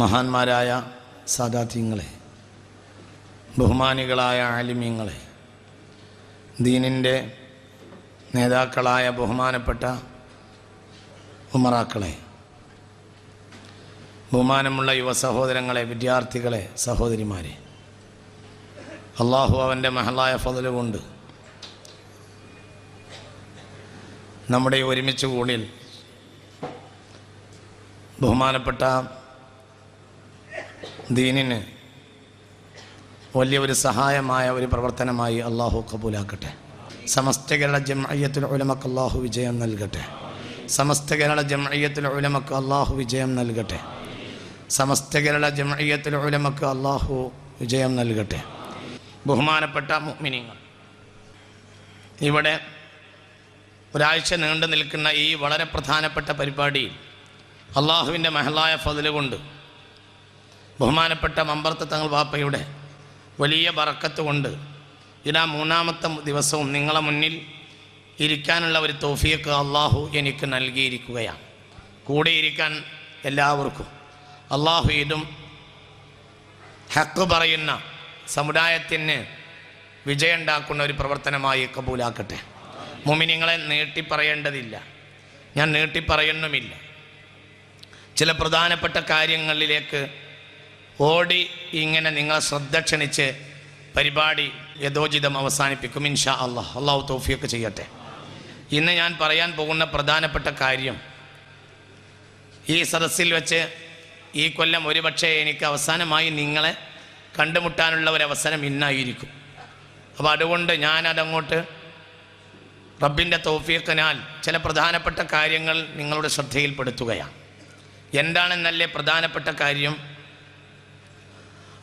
മഹാന്മാരായ സാദാത്യങ്ങളെ ബഹുമാനികളായ ആലിമ്യങ്ങളെ ദീനിന്റെ നേതാക്കളായ ബഹുമാനപ്പെട്ട ഉമറാക്കളെ ബഹുമാനമുള്ള യുവ സഹോദരങ്ങളെ വിദ്യാർത്ഥികളെ സഹോദരിമാരെ അള്ളാഹു അവന്റെ മഹലായ ഫതൽ കൊണ്ട് നമ്മുടെ ഒരുമിച്ച് കൂടിൽ ബഹുമാനപ്പെട്ട ദീനിന് വലിയ ഒരു സഹായമായ ഒരു പ്രവർത്തനമായി അള്ളാഹു കബൂലാക്കട്ടെ. സമസ്ത കേരള ജംഅയ്യത്തുൽ ഉലമക്ക് അള്ളാഹു വിജയം നൽകട്ടെ. സമസ്ത കേരള ജംഅയ്യത്തുൽ ഉലമക്ക് അള്ളാഹു വിജയം നൽകട്ടെ. സമസ്ത കേരള ജംഅയ്യത്തുൽ ഉലമക്ക് അള്ളാഹു വിജയം നൽകട്ടെ. ബഹുമാനപ്പെട്ട മുഅ്മിനീങ്ങൾ ഇവിടെ ഒരാഴ്ച നീണ്ടു നിൽക്കുന്ന ഈ വളരെ പ്രധാനപ്പെട്ട പരിപാടി അള്ളാഹുവിന്റെ മഹലായ ഫതിലുകൊണ്ട് കൊണ്ട് ബഹുമാനപ്പെട്ട മമ്പർത്ത തങ്ങൾ വാപ്പയുടെ വലിയ ബറക്കത്ത് കൊണ്ട് ഇതാ മൂന്നാമത്തെ ദിവസവും നിങ്ങളെ മുന്നിൽ ഇരിക്കാനുള്ള ഒരു തോഫിയൊക്കെ അള്ളാഹു എനിക്ക് നൽകിയിരിക്കുകയാണ്. കൂടെ ഇരിക്കാൻ എല്ലാവർക്കും. അള്ളാഹു ഇതും ഹക്ക് പറയുന്ന സമുദായത്തിന് വിജയമുണ്ടാക്കുന്ന ഒരു പ്രവർത്തനമായി കബൂലാക്കട്ടെ. മുമിനിങ്ങളെ നീട്ടി പറയേണ്ടതില്ല ഞാൻ നീട്ടി പറയുന്നുമില്ല ചില പ്രധാനപ്പെട്ട കാര്യങ്ങളിലേക്ക് ഓടി ഇങ്ങനെ നിങ്ങൾ ശ്രദ്ധ ക്ഷണിച്ച് പരിപാടി യഥോചിതം അവസാനിപ്പിക്കും ഇൻഷാ അള്ളാഹ്. അള്ളാഹു തോഫിയൊക്കെ ചെയ്യട്ടെ. ഇന്ന് ഞാൻ പറയാൻ പോകുന്ന പ്രധാനപ്പെട്ട കാര്യം ഈ സദസ്സിൽ വെച്ച് ഈ കൊല്ലം ഒരുപക്ഷെ എനിക്ക് അവസാനമായി നിങ്ങളെ കണ്ടുമുട്ടാനുള്ള ഒരു അവസരം ഇന്നായിരിക്കും. അപ്പോൾ അതുകൊണ്ട് ഞാനതങ്ങോട്ട് റബ്ബിന്റെ തോഫിയക്കനാൽ ചില പ്രധാനപ്പെട്ട കാര്യങ്ങൾ നിങ്ങളുടെ ശ്രദ്ധയിൽപ്പെടുത്തുകയാണ്. എന്താണെന്നല്ലേ പ്രധാനപ്പെട്ട കാര്യം?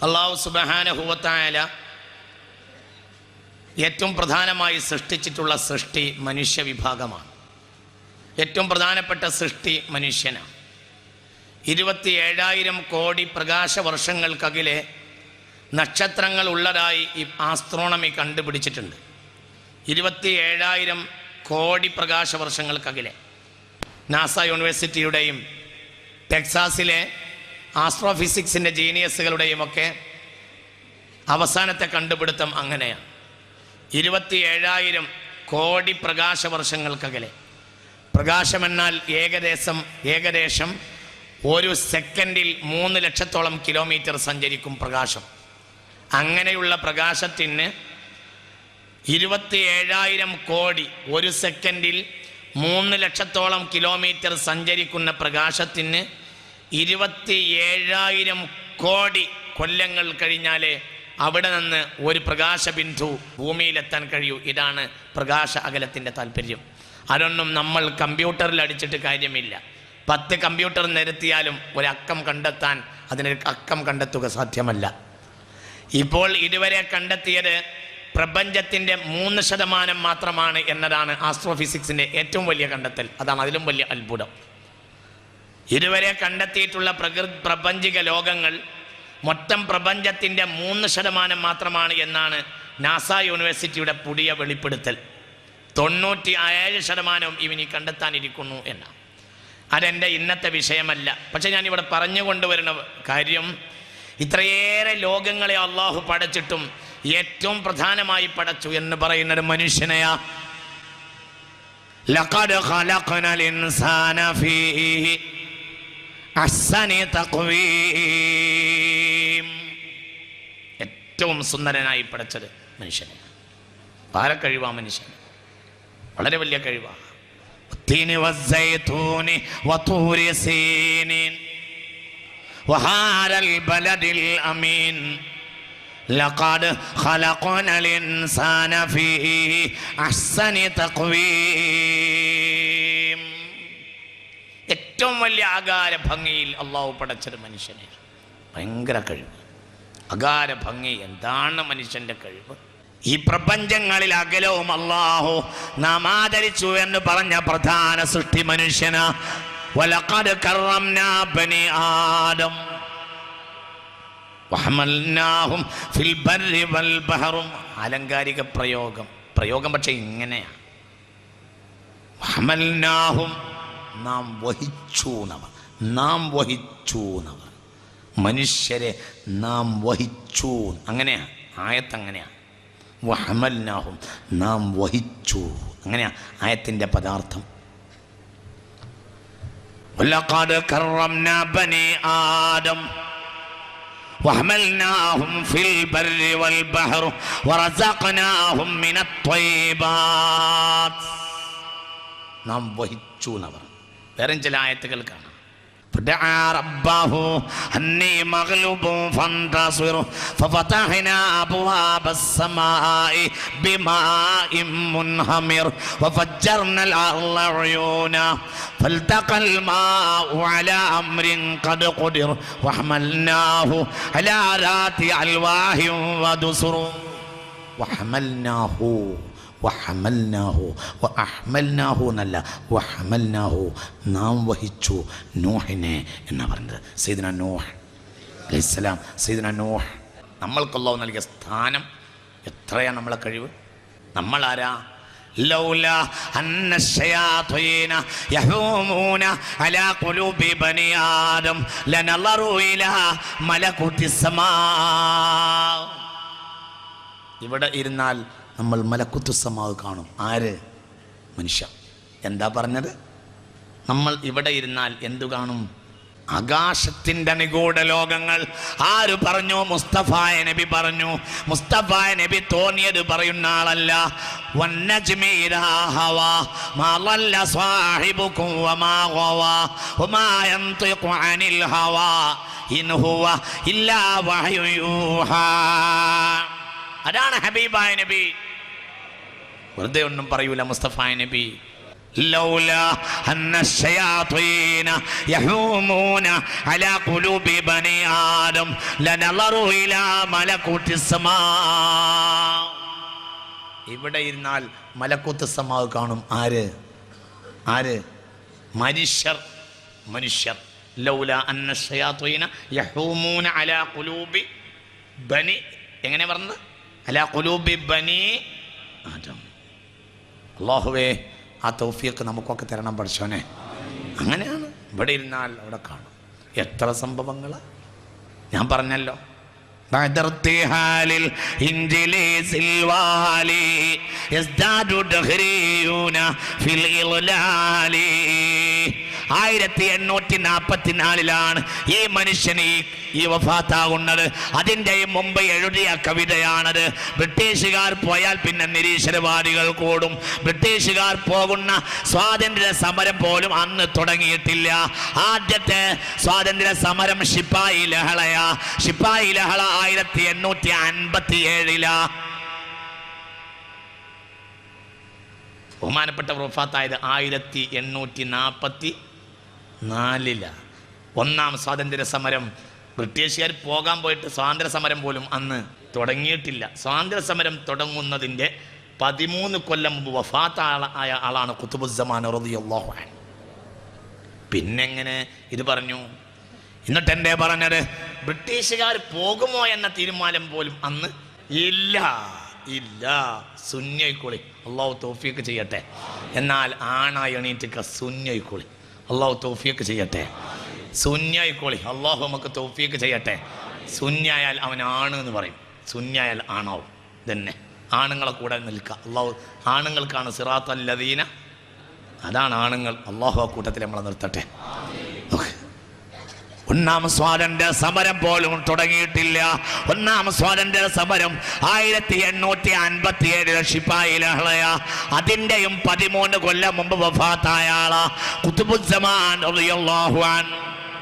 അള്ളാഹു സുബഹാനഹുവത്തായാല ഏറ്റവും പ്രധാനമായി സൃഷ്ടിച്ചിട്ടുള്ള സൃഷ്ടി മനുഷ്യ വിഭാഗമാണ്. ഏറ്റവും പ്രധാനപ്പെട്ട സൃഷ്ടി മനുഷ്യനാണ്. ഇരുപത്തി ഏഴായിരം കോടി പ്രകാശ വർഷങ്ങൾക്കകിലെ നക്ഷത്രങ്ങൾ ഉള്ളതായി ഈ ആസ്ട്രോണമി കണ്ടുപിടിച്ചിട്ടുണ്ട്. ഇരുപത്തി ഏഴായിരം കോടി പ്രകാശ വർഷങ്ങൾക്കകിലെ നാസ യൂണിവേഴ്സിറ്റിയുടെയും ടെക്സാസിലെ ആസ്ട്രോഫിസിക്സിന്റെ ജീനിയസുകളുടെയും ഒക്കെ അവസാനത്തെ കണ്ടുപിടുത്തം അങ്ങനെയാണ് ഇരുപത്തി ഏഴായിരം കോടി പ്രകാശ വർഷങ്ങൾക്കകലെ പ്രകാശമെന്നാൽ ഏകദേശം ഏകദേശം ഒരു സെക്കൻഡിൽ മൂന്ന് ലക്ഷത്തോളം കിലോമീറ്റർ സഞ്ചരിക്കും പ്രകാശം. അങ്ങനെയുള്ള പ്രകാശത്തിന് ഇരുപത്തി ഏഴായിരം കോടി ഒരു സെക്കൻഡിൽ മൂന്ന് ലക്ഷത്തോളം കിലോമീറ്റർ സഞ്ചരിക്കുന്ന പ്രകാശത്തിന് ഇരുപത്തി ഏഴായിരം കോടി കൊല്ലങ്ങൾ കഴിഞ്ഞാലേ അവിടെ നിന്ന് ഒരു പ്രകാശബിന്ദു ഭൂമിയിലെത്താൻ കഴിയൂ. ഇതാണ് പ്രകാശ അകലത്തിന്റെ താല്പര്യം. അതൊന്നും നമ്മൾ കമ്പ്യൂട്ടറിൽ അടിച്ചിട്ട് കാര്യമില്ല. പത്ത് കമ്പ്യൂട്ടർ നിരത്തിയാലും ഒരു അക്കം കണ്ടെത്താൻ അതിനൊരു അക്കം കണ്ടെത്തുക സാധ്യമല്ല. ഇപ്പോൾ ഇതുവരെ കണ്ടെത്തിയത് പ്രപഞ്ചത്തിന്റെ മൂന്ന് ശതമാനം മാത്രമാണ് എന്നതാണ് ആസ്ട്രോഫിസിക്സിന്റെ ഏറ്റവും വലിയ കണ്ടെത്തൽ. അതാണ് അതിലും വലിയ അത്ഭുതം. ഇതുവരെ കണ്ടെത്തിയിട്ടുള്ള പ്രകൃ പ്രപഞ്ചിക ലോകങ്ങൾ മൊത്തം പ്രപഞ്ചത്തിന്റെ മൂന്ന് ശതമാനം മാത്രമാണ് എന്നാണ് നാസ യൂണിവേഴ്സിറ്റിയുടെ പുതിയ വെളിപ്പെടുത്തൽ. തൊണ്ണൂറ്റി ഏഴ് ശതമാനവും ഇവനി കണ്ടെത്താനിരിക്കുന്നു എന്നാണ്. അതെന്റെ ഇന്നത്തെ വിഷയമല്ല. പക്ഷെ ഞാനിവിടെ പറഞ്ഞു കൊണ്ടുവരുന്ന കാര്യം ഇത്രയേറെ ലോകങ്ങളെ അള്ളാഹു പടച്ചിട്ടും ഏറ്റവും പ്രധാനമായി പടച്ചു എന്ന് പറയുന്നത് മനുഷ്യനെയാ. ലഖദ് ഖലഖനൽ ഇൻസാന ഫീഹി അഹ്സനി തഖ്വീം ഏറ്റവും സുന്ദരനായി പടച്ചത് മനുഷ്യനെ ആരെ കഴിവാ മനുഷ്യൻ വളരെ വലിയ കഴിവാണ് التين والزيتون وطور سينين وهذا البلد الأمين لقد خلقنا الإنسان في أحسن تقويم ഏറ്റവും വലിയ ആകാര ഭംഗിയിൽ അള്ളാഹു പടച്ചൊരു മനുഷ്യനെ. ഭയങ്കര കഴിവ്. അകാര ഭംഗി എന്താണ് മനുഷ്യന്റെ കഴിവ്? ഈ പ്രപഞ്ചങ്ങളിൽ അകലവും അള്ളാഹു നാം ആദരിച്ചു എന്ന് പറഞ്ഞ പ്രധാന സൃഷ്ടി മനുഷ്യന. ആലങ്കാരിക അലങ്കാരിക പ്രയോഗം. പ്രയോഗം പക്ഷെ ഇങ്ങനെയാണ് നാം വഹിച്ചു നവർ നാം വഹിച്ചു നവർ മനുഷ്യരെ നാം വഹിച്ചു അങ്ങനെയാ ആയത്ത് അങ്ങനെയാ വഹമൽനാഹും നാം വഹിച്ചു അങ്ങനെയാ ആയത്തിൻ്റെ പദാർത്ഥം ولقد كرمنا بني آدم وحملناهم في البر والبحر ورزقناهم من الطيبات നാം വഹിച്ചു എന്നവർ വേറെ ചില ആയത്തുകൾ കാണാം فدعا ربه أني مغلوب فانتصر ففتحنا أبواب السماء بماء منهمر وفجرنا الأرض عيونا فالتقى الماء على أمر قد قدر وحملناه على ذات ألواح ودسر وحملناه വഹമൽനാഹു വ അഹ്മൽനാഹു എന്നല്ല വഹമൽനാഹു നാം വഹിച്ചു നോഹിനെ എന്നാ പറഞ്ഞത് സൈദന നോഹ് അലൈഹിസ്സലാം സൈദന നോഹ് നമ്മൾക്കുള്ളവ നൽകിയ സ്ഥാനം എത്രയാണ് നമ്മളെ കഴിവ് നമ്മളാരാ لولا أن الشياطين يحومون على قلوب بني آدم لنظروا إلى ملكوت السماء ഇവിടെ ഇരുന്നാൽ നമ്മൾ മലക്കുത്തുസമാവ് കാണും. ആര്? മനുഷ്യ. എന്താ പറഞ്ഞത്? നമ്മൾ ഇവിടെ ഇരുന്നാൽ എന്തു കാണും? ആകാശത്തിന്റെ നിഗൂഢ ലോകങ്ങൾ. ആര് പറഞ്ഞു? മുസ്തഫായ നബി പറഞ്ഞു. മുസ്തഫായ നബി തോന്നിയത് പറയുന്ന ആളല്ല. ഇൻ ഹുവ ഇല്ലാ അതാണ് ഹബീബായ നബി വെറുതെ ഒന്നും പറയൂല മുസ്തഫായ നബി لولا أن الشياطين يحومون على قلوب بني آدم لنظروا إلى ملكوت السماء ഇവിടെ ഇരുന്നാൽ മലക്കൂത്ത് സമാവ് കാണും ആര് ആര് മനുഷ്യർ മനുഷ്യർ ലൗല അന്ന ഷയാത്വീന യഹൂമൂന അലാ ഖുലൂബി ബനി എങ്ങനെ പറഞ്ഞത് അലാ ഖുലൂബി ബനി ആദം അള്ളാഹുവേ ആ തൗഫിയൊക്കെ നമുക്കൊക്കെ തരണം പഠിച്ചോനെ അങ്ങനെയാണ് ഇവിടെ ഇരുന്നാൽ അവിടെ കാണും എത്ര സംഭവങ്ങൾ ഞാൻ പറഞ്ഞല്ലോ بعد ارتحال الإنجليز الوالي يزداد دهريون في الإضلال ആയിരത്തി എണ്ണൂറ്റി നാൽപ്പത്തിനാലിലാണ് ഈ മനുഷ്യൻ ഈ വഫാത്താകുന്നത്. അതിന്റെ മുമ്പ് എഴുതിയ കവിതയാണത്. ബ്രിട്ടീഷുകാർ പോയാൽ പിന്നെ നിരീശ്വരവാദികൾ കൂടും. ബ്രിട്ടീഷുകാർ പോകുന്ന സ്വാതന്ത്ര്യ സമരം പോലും അന്ന് തുടങ്ങിയിട്ടില്ല. ആദ്യത്തെ സ്വാതന്ത്ര്യ സമരം ശിപ്പായി ലഹളയാ. ശിപ്പായി ലഹള ആയിരത്തി എണ്ണൂറ്റി അൻപത്തി ഏഴിലാ ബഹുമാനപ്പെട്ട വഫാത്തായത് ആയിരത്തി എണ്ണൂറ്റി നാൽപ്പത്തി നാലില. ഒന്നാം സ്വാതന്ത്ര്യ സമരം ബ്രിട്ടീഷുകാർ പോകാൻ പോയിട്ട് സ്വാതന്ത്ര്യ സമരം പോലും അന്ന് തുടങ്ങിയിട്ടില്ല. സ്വാതന്ത്ര്യ സമരം തുടങ്ങുന്നതിന്റെ പതിമൂന്ന് കൊല്ലം മുമ്പ് വഫാത്ത ആയ ആളാണ് കുത്തുബുസമാൻ അൻഹു. പിന്നെങ്ങനെ ഇത് പറഞ്ഞു? എന്നിട്ട് എന്റെ പറഞ്ഞത്? ബ്രിട്ടീഷുകാർ പോകുമോ എന്ന തീരുമാനം പോലും അന്ന് ഇല്ല. ഇല്ല. സുന്യയിക്കോളി അള്ളാഹു തോഫിയൊക്കെ ചെയ്യട്ടെ. എന്നാൽ ആണായി എണീറ്റൊക്കെ സുന്യയിക്കോളി അള്ളാഹു തോഫിയൊക്കെ ചെയ്യട്ടെ. സുന്യായിക്കോളി. അള്ളാഹു നമുക്ക് തോഫിയൊക്കെ ചെയ്യട്ടെ. സുന്യായാൽ അവൻ ആണ് എന്ന് പറയും. സുന്യായാൽ ആണാവും. തന്നെ ആണുങ്ങളെ കൂടെ നിൽക്കുക. അള്ളാഹു ആണുങ്ങൾക്കാണ് സിറാത്ത് അല്ലദീന അതാണ് ആണുങ്ങൾ. അള്ളാഹു ആ കൂട്ടത്തിൽ നമ്മളെ നിർത്തട്ടെ. ഒന്നാം സ്വാതന്ത്ര്യ സമരം പോലും തുടങ്ങിയിട്ടില്ല. ഒന്നാം സ്വാതന്ത്ര്യ സമരം ആയിരത്തി എണ്ണൂറ്റി അൻപത്തി ഏഴ് ഷിപ്പായി ലഹളയ. അതിന്റെയും പതിമൂന്ന് കൊല്ലം മുമ്പ് വഫാത്തായ ആളാ. കുത്തുബുദ്ധമാൻ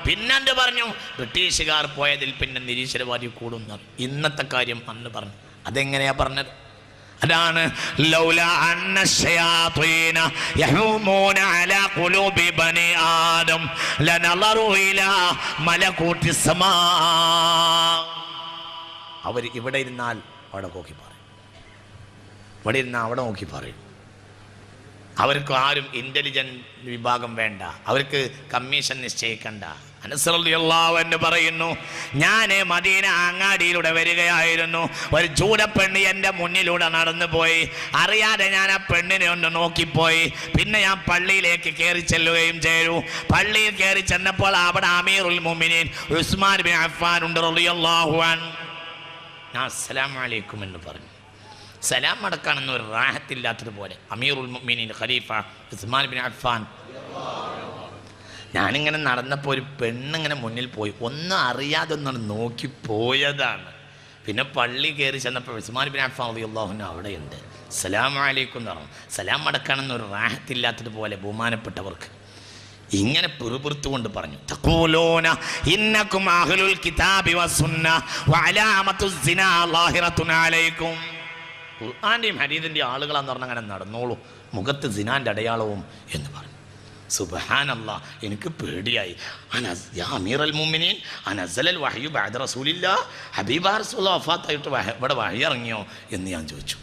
പിന്നെന്ത് പറഞ്ഞു? ബ്രിട്ടീഷുകാർ പോയതിൽ പിന്നെ നിരീശ്വരവാദി കൂടുന്നു. ഇന്നത്തെ കാര്യം അന്ന് പറഞ്ഞു. അതെങ്ങനെയാ പറഞ്ഞത്? അതാണ് അവർ ഇവിടെ ഇരുന്നാൽ അവിടെ നോക്കി പറയും. ഇവിടെ ഇരുന്നാൽ അവിടെ നോക്കി പറയും. അവർക്ക് ആരും ഇന്റലിജന്റ് വിഭാഗം വേണ്ട. അവർക്ക് കമ്മീഷൻ നിശ്ചയിക്കണ്ട. എന്ന് പറയുന്നു ഞാൻ മദീന അങ്ങാടിയിലൂടെ വരികയായിരുന്നു. ഒരു ചൂടപ്പെണ്ണ് എന്റെ മുന്നിലൂടെ നടന്നു പോയി അറിയാതെ ഞാൻ ആ പെണ്ണിനെ ഒന്ന് നോക്കിപ്പോയി. പിന്നെ ഞാൻ പള്ളിയിലേക്ക് കയറി ചെല്ലുകയും ചെയ്തു. പള്ളിയിൽ കയറി ചെന്നപ്പോൾ അവിടെ അമീറുൽ മുമിനീൻ ഉസ്മാൻ ബി അഫ്ഫാൻ ഉണ്ട് അൻഹു. ഞാൻ എന്ന് പറഞ്ഞു. സലാം മടക്കാണെന്ന് ഒരു റാഹത്തില്ലാത്തതുപോലെ അമീറുൽ മുഅ്മിനീൻ ഖലീഫ ഉസ്മാൻ ബിൻ അഫ്ഫാൻ ഞാനിങ്ങനെ നടന്നപ്പോൾ ഒരു പെണ്ണിങ്ങനെ മുന്നിൽ പോയി. ഒന്നും അറിയാതെ ഒന്നാണ് നോക്കി പോയതാണ്. പിന്നെ പള്ളി കയറി ചെന്നപ്പോൾ ഉസ്മാൻ ബിൻ അഫ്ഫാൻ അള്ളാഹുന അവിടെയുണ്ട്. സലാം അലൈക്കും എന്ന് പറഞ്ഞു. സലാം മടക്കാണെന്ന് ഒരു റാഹത്തില്ലാത്തതുപോലെ ബഹുമാനപ്പെട്ടവർക്ക്. ഇങ്ങനെ പിറുപിറുത്തുകൊണ്ട് പറഞ്ഞു. തഖൂലൂന അഹ്ലുൽ കിതാബി അലൈക്കും. ആളുകളാന്ന് പറഞ്ഞാൽ അങ്ങനെ നടന്നോളൂ. മുഖത്ത് സിനാന്റെ അടയാളവും എന്ന് പറഞ്ഞു. സുബഹാനല്ല എനിക്ക് പേടിയായി അമീർ അൽ മുമിനീൻ അനസലൽ വഹയു ബാദ് റസൂലില്ല ഹബീബ റസൂൽ വഫാത്തായിട്ട് ഇവിടെ വഹി ഇറങ്ങിയോ എന്ന് ഞാൻ ചോദിച്ചു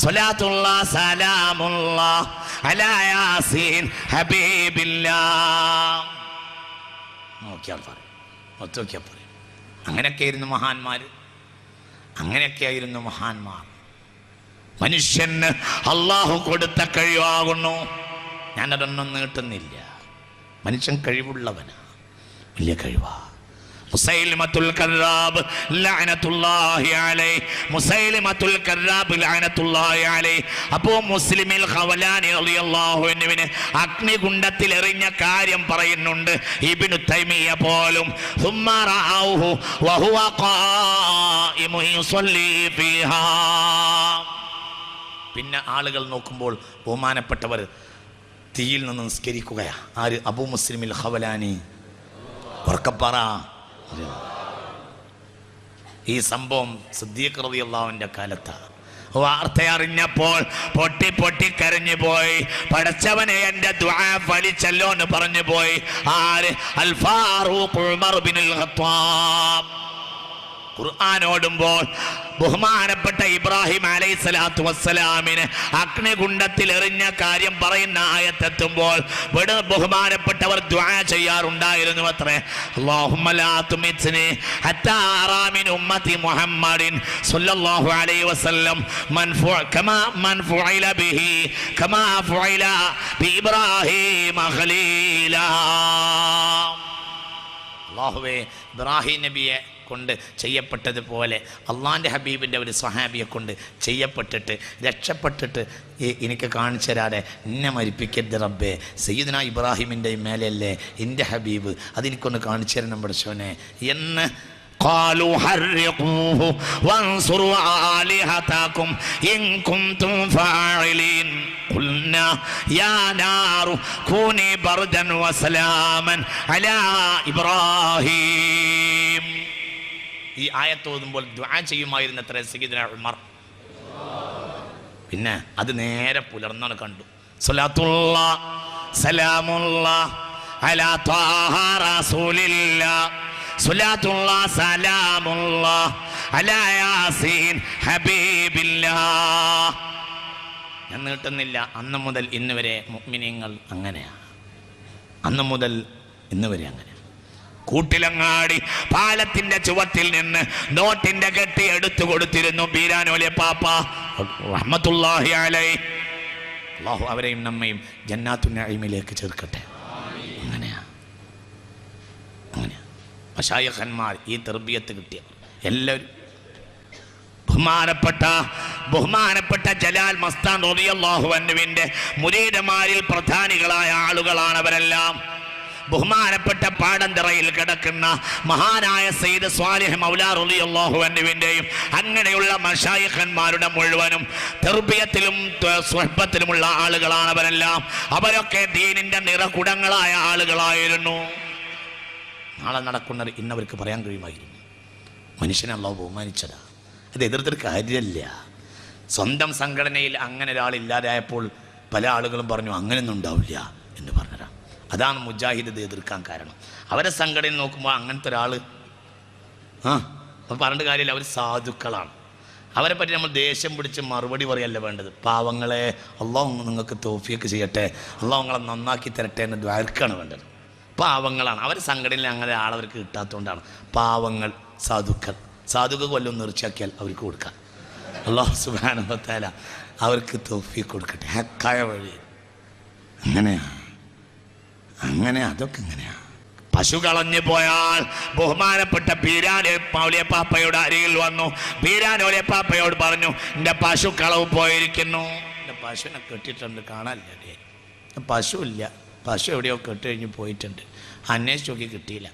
സ്വലാത്തുള്ള സലാമുള്ള അലായാസീൻ ഹബീബില്ല നോക്കിയാൽ പറയും ഒത്തു നോക്കിയാൽ അങ്ങനെയൊക്കെയായിരുന്നു മഹാന്മാർ. അങ്ങനെയൊക്കെയായിരുന്നു മഹാന്മാർ. മനുഷ്യന് അള്ളാഹു കൊടുത്ത കഴിവാകുന്നു. ഞാനതൊന്നും നീട്ടുന്നില്ല. മനുഷ്യൻ കഴിവുള്ളവനാ. വലിയ കഴിവാ. മുസൈലിമത്തുൽ കർറാബ് ലഅനത്തുല്ലാഹി അലൈഹി മുസൈലിമത്തുൽ കർറാബ് ലഅനത്തുല്ലാഹി അലൈഹി അപ്പോൾ മുസ്ലിമിൽ ഖവലാനി റളിയല്ലാഹു അൻഹുവിനെ അഗ്നികുണ്ഡത്തിൽ എറിഞ്ഞ കാര്യം പറയുന്നുണ്ട് ഇബ്നു തൈമിയ പോലും ثم رأوه وهو قائم يصلي فيها പിന്നെ ആളുകൾ നോക്കുമ്പോൾ ബഹുമാനപ്പെട്ടവർ തീയിൽ നിന്ന് നിസ്കരിക്കുകയാ ആര് അബൂ മുസ്ലിമിൽ ഹവലാനി ഉറക്കപ്പറ ഈ സംഭവം സിദ്ദീഖ് റളിയല്ലാഹുവിന്റെ കാലത്താണ് വാർത്ത അറിഞ്ഞപ്പോൾ പൊട്ടി പൊട്ടി കരഞ്ഞു പോയി. പഠിച്ചവനെ ദ്വാ ഫലിച്ചല്ലോ എന്ന് പറഞ്ഞു പോയി ആര്? Al Farooq Umar Khattab. Quran ഓടുമ്പോൾ ബഹുമാനപ്പെട്ട ഇബ്രാഹിം അലൈഹി സ്വലാത്തു വസ്സലാമിന് അഗ്നികുണ്ഡത്തിൽ എറിഞ്ഞ കാര്യം പറയുന്ന ആയത്തെത്തുമ്പോൾ ഇവിടെ ബഹുമാനപ്പെട്ടവർ ദ്വാ ചെയ്യാറുണ്ടായിരുന്നു അത്രേ. മുഹമ്മദിൻ അള്ളാഹുവെ ഇബ്രാഹിം നബിയെ കൊണ്ട് ചെയ്യപ്പെട്ടതുപോലെ അള്ളാന്റെ ഹബീബിന്റെ ഒരു സഹാബിയെ കൊണ്ട് ചെയ്യപ്പെട്ടിട്ട് രക്ഷപ്പെട്ടിട്ട് എനിക്ക് കാണിച്ചു തരാതെ എന്നെ മരിപ്പിക്കരുത് റബ്ബേ. സയ്യിദ്ന ഇബ്രാഹിമിന്റെ മേലെയല്ലേ എന്റെ ഹബീബ്. അതെനിക്കൊന്ന് കാണിച്ചു തരണം പഠിച്ചോനെ എന്ന് قالوا حرقوه وانصروا آلهتكم إن كنتم فاعلين قلنا يا نار كوني بردا وسلاما على إبراهيم ഈ ആയത്ത് ഓതുമ്പോൾ ദ്വാ ചെയ്യുമായിരുന്ന അത്ര സയ്യിദ്ന ഉമർ പിന്നെ അത് നേരെ പുലർന്നാണ് കണ്ടു സ്വലാത്തുള്ള സലാമുള്ള അലാ ത്വാഹ റസൂലില്ല സ്വലാത്തുള്ള സലാമുള്ള ഞാൻ അന്ന് മുതൽ ഇന്ന് വരെ മുഗ്മിനിയങ്ങൾ അങ്ങനെയാണ് അന്ന് മുതൽ ഇന്ന് വരെ അങ്ങനെ കൂട്ടിലങ്ങാടി പാലത്തിന്റെ ചുവട്ടിൽ നിന്ന് നോട്ടിന്റെ കെട്ടി എടുത്തു കൊടുത്തിരുന്നു ബീരാനോലെ പാപ്പ. റഹ്മത്തുള്ളാഹി അലൈ. അള്ളാഹു അവരെയും നമ്മയും ജന്നാത്തു നഈമിലേക്ക് ചേർക്കട്ടെ അങ്ങനെയാ അങ്ങനെയാ മഷായഖന്മാർ ഈ തെർബിയത്ത് കിട്ടിയവർ എല്ലാവരും. ബഹുമാനപ്പെട്ട ബഹുമാനപ്പെട്ട ജലാൽ മസ്താൻ റബിയല്ലാഹു അൻഹുവിന്റെ മുരീദമാരിൽ പ്രധാനികളായ ആളുകളാണ് അവരെല്ലാം. ബഹുമാനപ്പെട്ട പാടന്തറയിൽ കിടക്കുന്ന മഹാനായ സയ്യിദ് സ്വാലിഹ് മൗലാ റളിയല്ലാഹു അൻഹുവിന്റെയും അങ്ങനെയുള്ള മഷായിഖന്മാരുടെ മുഴുവനും തെർബിയത്തിലും സ്വഹ്ബത്തിലുമുള്ള ആളുകളാണ് അവരെല്ലാം. അവരൊക്കെ ദീനിന്റെ നിറകുടങ്ങളായ ആളുകളായിരുന്നു. നാളെ നടക്കുന്ന ഇന്നവർക്ക് പറയാൻ കഴിയുമായിരുന്നു. മനുഷ്യനെ അള്ളാഹു ബഹുമാനിച്ചതാ. അത് എതിർത്തൊരു കാര്യമല്ല. സ്വന്തം സംഘടനയിൽ അങ്ങനെ ഒരാളില്ലാതായപ്പോൾ പല ആളുകളും പറഞ്ഞു അങ്ങനെയൊന്നും ഉണ്ടാവില്ല എന്ന് പറഞ്ഞതാ. അതാണ് മുജാഹിദ് എതിർക്കാൻ കാരണം. അവരെ സംഘടന നോക്കുമ്പോൾ അങ്ങനത്തെ ഒരാൾ ആ അപ്പം പറഞ്ഞിട്ട് കാര്യമില്ല. അവർ സാധുക്കളാണ്. അവരെ പറ്റി നമ്മൾ ദേഷ്യം പിടിച്ച് മറുപടി പറയല്ല വേണ്ടത്? പാവങ്ങളെ അള്ളാഹ് നിങ്ങൾക്ക് തോഫിയൊക്കെ ചെയ്യട്ടെ. അള്ളാഹ് നിങ്ങളെ നന്നാക്കി തരട്ടെ എന്ന് ദ്വാരക്കാണ് വേണ്ടത്. പാവങ്ങളാണ്. അവർ സംഘടനയിൽ അങ്ങനെ ആളവർക്ക് കിട്ടാത്തതുകൊണ്ടാണ് പാവങ്ങൾ സാധുക്കൾ. സാധുക്കൾ കൊല്ലം നിർച്ചയാക്കിയാൽ അവർക്ക് കൊടുക്കാം. അള്ളാഹു സുബാനുഭത്താല അവർക്ക് തോഫി കൊടുക്കട്ടെ. ഹക്കായ വഴി. അങ്ങനെയാ. അങ്ങനെ അതൊക്കെ എങ്ങനെയാ പശു കളഞ്ഞു പോയാൽ ബഹുമാനപ്പെട്ട പീരാനെ പാപ്പയുടെ അരികിൽ വന്നു. പീരാനോലെ പാപ്പയോട് പറഞ്ഞു എന്റെ പശു കളവ് പോയിരിക്കുന്നു. എന്റെ പശുവിനെ കെട്ടിയിട്ടുണ്ട് കാണാനില്ലേ. പശു ഇല്ല പശു എവിടെയോ കെട്ട് കഴിഞ്ഞ് പോയിട്ടുണ്ട്. അന്വേഷിച്ച് നോക്കി കിട്ടിയില്ല.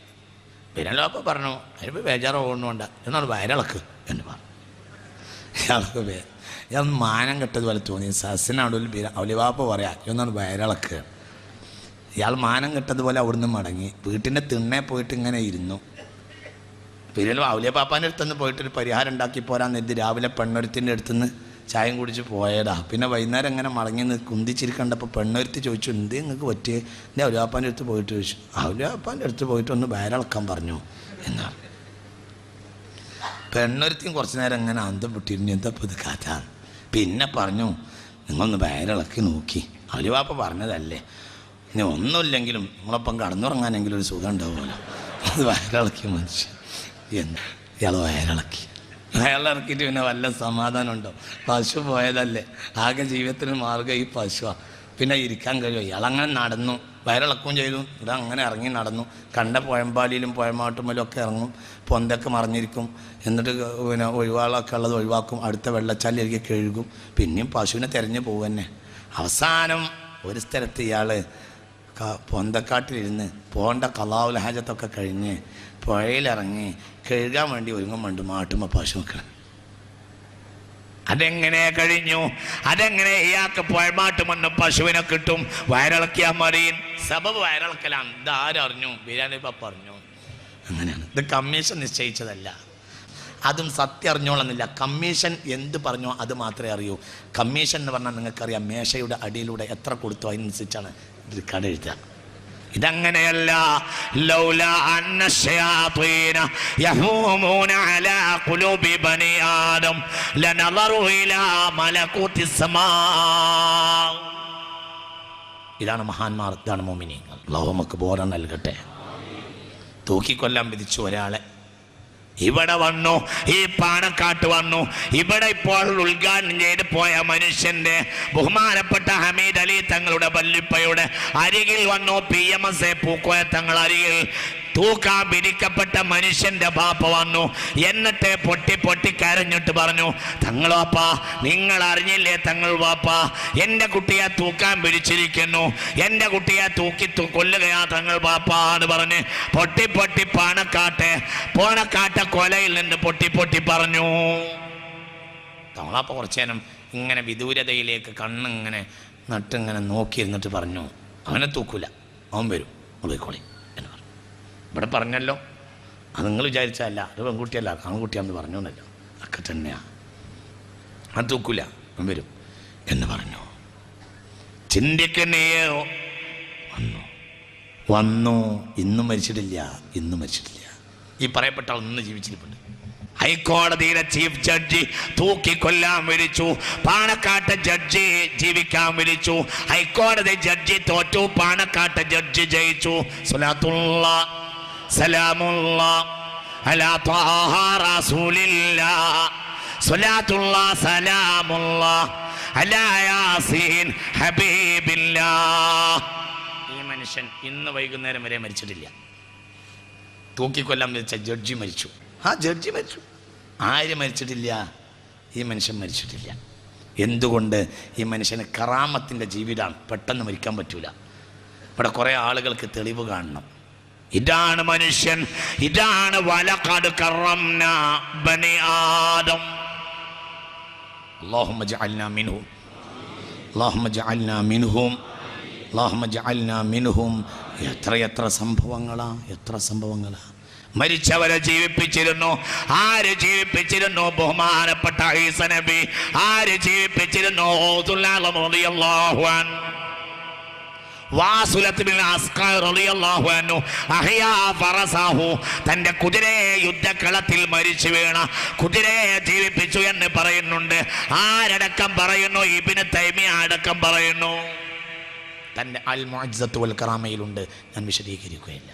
പിന്നല്ലോ അപ്പോൾ പറഞ്ഞു അതിനിപ്പോൾ ബേജാറ് പോകുന്നുണ്ട് എന്നാണ് വയറിളക്ക് എന്ന് പറഞ്ഞു. ഇയാൾ മാനം കെട്ടതുപോലെ തോന്നി. സസ്യനാടുവിൽ പീര അവലിവാപ്പ പറയാം എന്നാണ് വയറിളക്ക്? ഇയാൾ മാനം കെട്ടതുപോലെ അവിടുന്ന് മടങ്ങി. വീട്ടിന്റെ തിണ്ണെ പോയിട്ട് ഇങ്ങനെ ഇരുന്നു. പിന്നെ അവലിയ പാപ്പാന്റെ അടുത്തുനിന്ന് പോയിട്ടൊരു പരിഹാരം ഉണ്ടാക്കി കരുതി രാവിലെ പെണ്ണൊരുത്തിന്റെ അടുത്തുനിന്ന് ചായം കുടിച്ച് പോയടാ പിന്നെ വൈകുന്നേരം അങ്ങനെ മടങ്ങി നിന്ന് കുന്തിച്ചിരിക്കണ്ടപ്പോൾ പെണ്ണൊരുത്തി ചോദിച്ചു എന്ത് നിങ്ങൾക്ക് പറ്റിയേ? എന്റെ ഔലിയാപ്പാന്റെ അടുത്ത് പോയിട്ട് ചോദിച്ചു. ഔലിയാപ്പാന്റെ അടുത്ത് പോയിട്ട് ഒന്ന് വയറിളക്കാൻ പറഞ്ഞു. എന്നാണ് പെണ്ണൊരുത്തിയും കുറച്ച് നേരം അങ്ങനെ അന്തം വിട്ടിരുന്നു. എന്താ ഇത് കഥ പിന്നെ പറഞ്ഞു നിങ്ങളൊന്ന് വയറിളക്കി നോക്കി. ഔലിവാപ്പ പറഞ്ഞതല്ലേ. ഇനി ഒന്നുമില്ലെങ്കിലും നിങ്ങളൊപ്പം കടന്നുറങ്ങാനെങ്കിലും ഒരു സുഖം ഉണ്ടാവുമല്ലോ. അത് വയറിളക്കി മനുഷ്യൻ. എന്താ? ഇയാൾ വയറിളക്കി. വയറിളക്കിയിട്ട് പിന്നെ വല്ല സമാധാനം ഉണ്ടോ പശു പോയതല്ലേ. ആകെ ജീവിതത്തിന് മാർഗം ഈ പശുവാ. പിന്നെ ഇരിക്കാൻ കഴിയുമോ ഇയാളങ്ങനെ നടന്നു. വയറിളക്കുകയും ചെയ്തു. ഇവിടെ അങ്ങനെ ഇറങ്ങി നടന്നു. കണ്ട പുഴമ്പാലിയിലും പുഴമാട്ടുമ്മലും ഒക്കെ ഇറങ്ങും. പൊന്തൊക്കെ മറിഞ്ഞിരിക്കും. എന്നിട്ട് പിന്നെ ഒഴിവാളൊക്കെ ഉള്ളത് ഒഴിവാക്കും. അടുത്ത വെള്ളച്ചാലിലേക്ക് കഴുകും. പിന്നെയും പശുവിനെ തിരഞ്ഞു പോകുന്നെ അവസാനം ഒരു സ്ഥലത്ത് ഇയാൾ പൊന്തക്കാട്ടിലിരുന്ന് പോണ്ട കലാവുലഹാജത്തൊക്കെ കഴിഞ്ഞ് പുഴയിലിറങ്ങി കഴുകാൻ വേണ്ടി ഒരുങ്ങും വേണ്ടി മാട്ടുമ്മ പശു വെക്കണം അതെങ്ങനെ കഴിഞ്ഞു? അതെങ്ങനെ ഇയാൾക്ക് പുഴമാട്ടുമെന്ന് പശുവിനെ കിട്ടും? വയറിളക്കിയാൽ മതി. സബബ് വയറിളക്കലാണ് ഇതാരറിഞ്ഞു ബിരിയാണി പപ്പ പറഞ്ഞു. അങ്ങനെയാണ്. ഇത് കമ്മീഷൻ നിശ്ചയിച്ചതല്ല. അതും സത്യം അറിഞ്ഞോളന്നില്ല. കമ്മീഷൻ എന്ത് പറഞ്ഞോ അത് മാത്രമേ അറിയൂ. കമ്മീഷൻ എന്ന് പറഞ്ഞാൽ നിങ്ങൾക്കറിയാം മേശയുടെ അടിയിലൂടെ എത്ര കൊടുത്തു അതിനനുസരിച്ചാണ് ഇത് കട എഴുതുക. ഇതങ്ങനെയല്ല. ലൗല അന്ന ശയാതീന യഹൂമൂന അലാ ഖുലൂബി ബനി ആദം ലനദറു ഇലാ മലകൂതി സമാ. ഇതാണ് മഹാന്മാർ ഇതാണ് മോമിനിയങ്ങൾ. ലോഹമക്ക് ബോധം നൽകട്ടെ. തൂക്കിക്കൊല്ലാൻ വിധിച്ചു ഒരാളെ ഇവിടെ വന്നു ഈ പാണക്കാട്ട് വന്നു. ഇവിടെ ഇപ്പോൾ ഉദ്ഘാടനം ചെയ്ത് പോയ മനുഷ്യന്റെ ബഹുമാനപ്പെട്ട ഹമീദ് അലി തങ്ങളുടെ വല്ലിപ്പയുടെ അരികിൽ വന്നു. P M S A Pookoya Thangal അരികിൽ തൂക്കാൻ പിടിക്കപ്പെട്ട മനുഷ്യന്റെ പാപ്പ വന്നു. എന്നിട്ട് പൊട്ടി പൊട്ടി കരഞ്ഞിട്ട് പറഞ്ഞു തങ്ങളാപ്പ നിങ്ങൾ അറിഞ്ഞില്ലേ തങ്ങൾ വാപ്പ എന്റെ കുട്ടിയെ തൂക്കാൻ പിടിച്ചിരിക്കുന്നു. എന്റെ കുട്ടിയെ തൂക്കി കൊല്ലുകയാ തങ്ങൾ പാപ്പ എന്ന് പറഞ്ഞ് പൊട്ടി പൊട്ടി പാണക്കാട്ടെ പോണക്കാട്ട കൊലയിൽ നിന്ന് പൊട്ടി പൊട്ടി പറഞ്ഞു. തങ്ങളാപ്പ കുറച്ചു നേരം ഇങ്ങനെ വിദൂരതയിലേക്ക് കണ്ണിങ്ങനെ നട്ടിങ്ങനെ നോക്കിയിരുന്നിട്ട് പറഞ്ഞു അവനെ തൂക്കൂല അവൻ വരും പറഞ്ഞു ഇവിടെ പറഞ്ഞല്ലോ. അത് നിങ്ങൾ വിചാരിച്ചല്ല അത് പെൺകുട്ടിയല്ല. ആൺകുട്ടിയാന്ന് പറഞ്ഞു എന്നല്ലോ ഒക്കെ തന്നെയാണ് അത് തൂക്കൂല. വരും. എന്ന് പറഞ്ഞു. ചിന്തിക്കുന്നയോ വന്നു. വന്നു. ഇന്നും മരിച്ചിട്ടില്ല. ഇന്നും മരിച്ചിട്ടില്ല. ഈ പറയപ്പെട്ട ഒന്ന് ജീവിച്ചിരിപ്പുണ്ട്. ഹൈക്കോടതിയിലെ ചീഫ് ജഡ്ജി തൂക്കിക്കൊല്ലാൻ വിളിച്ചു. പാണക്കാട്ട് ജഡ്ജി ജീവിക്കാൻ വിളിച്ചു. ഹൈക്കോടതി ജഡ്ജി തോറ്റു. പാണക്കാട്ട് ജഡ്ജി ജയിച്ചു. സ്വലാത്തുള്ള സലാമുള്ള അലാ ഈ മനുഷ്യൻ ഇന്ന് വൈകുന്നേരം വരെ മരിച്ചിട്ടില്ല. തൂക്കിക്കൊല്ലാൻ വെച്ച ജഡ്ജി മരിച്ചു. ആ ജഡ്ജി മരിച്ചു. ആര് മരിച്ചിട്ടില്ല? ഈ മനുഷ്യൻ മരിച്ചിട്ടില്ല. എന്തുകൊണ്ട് ഈ മനുഷ്യന് കറാമത്തിന്റെ ജീവിതമാണ് പെട്ടെന്ന് മരിക്കാൻ പറ്റൂല? ഇവിടെ കുറേ ആളുകൾക്ക് തെളിവ് കാണണം. ഇതാണ് മനുഷ്യൻ ഇതാണ് വലക്കാട് കറംന ബനി ആദം اللهم اجعلنا منهم اللهم اجعلنا منهم اللهم اجعلنا منهم എത്ര എത്ര സംഭവങ്ങളാ എത്ര സംഭവങ്ങളാ മരിച്ചവരെ ജീവിപ്പിച്ചിരുന്നു ആര് ജീവിപ്പിച്ചിരുന്നു ബഹുമാനപ്പെട്ട ഈസ നബി ആര് ജീവിപ്പിച്ചിരുന്നു തന്റെ കുതിരയെ യുദ്ധക്കളത്തിൽ മരിച്ചു വീണ കുതിരയെ ജീവിപ്പിച്ചു എന്ന് പറയുന്നുണ്ട്. ആരടക്കം പറയുന്നു? ഇബിന് തൈമിയ അടക്കം പറയുന്നു. തന്റെ അൽ കറാമയിലുണ്ട് ഞാൻ വിശദീകരിക്കുകയില്ല.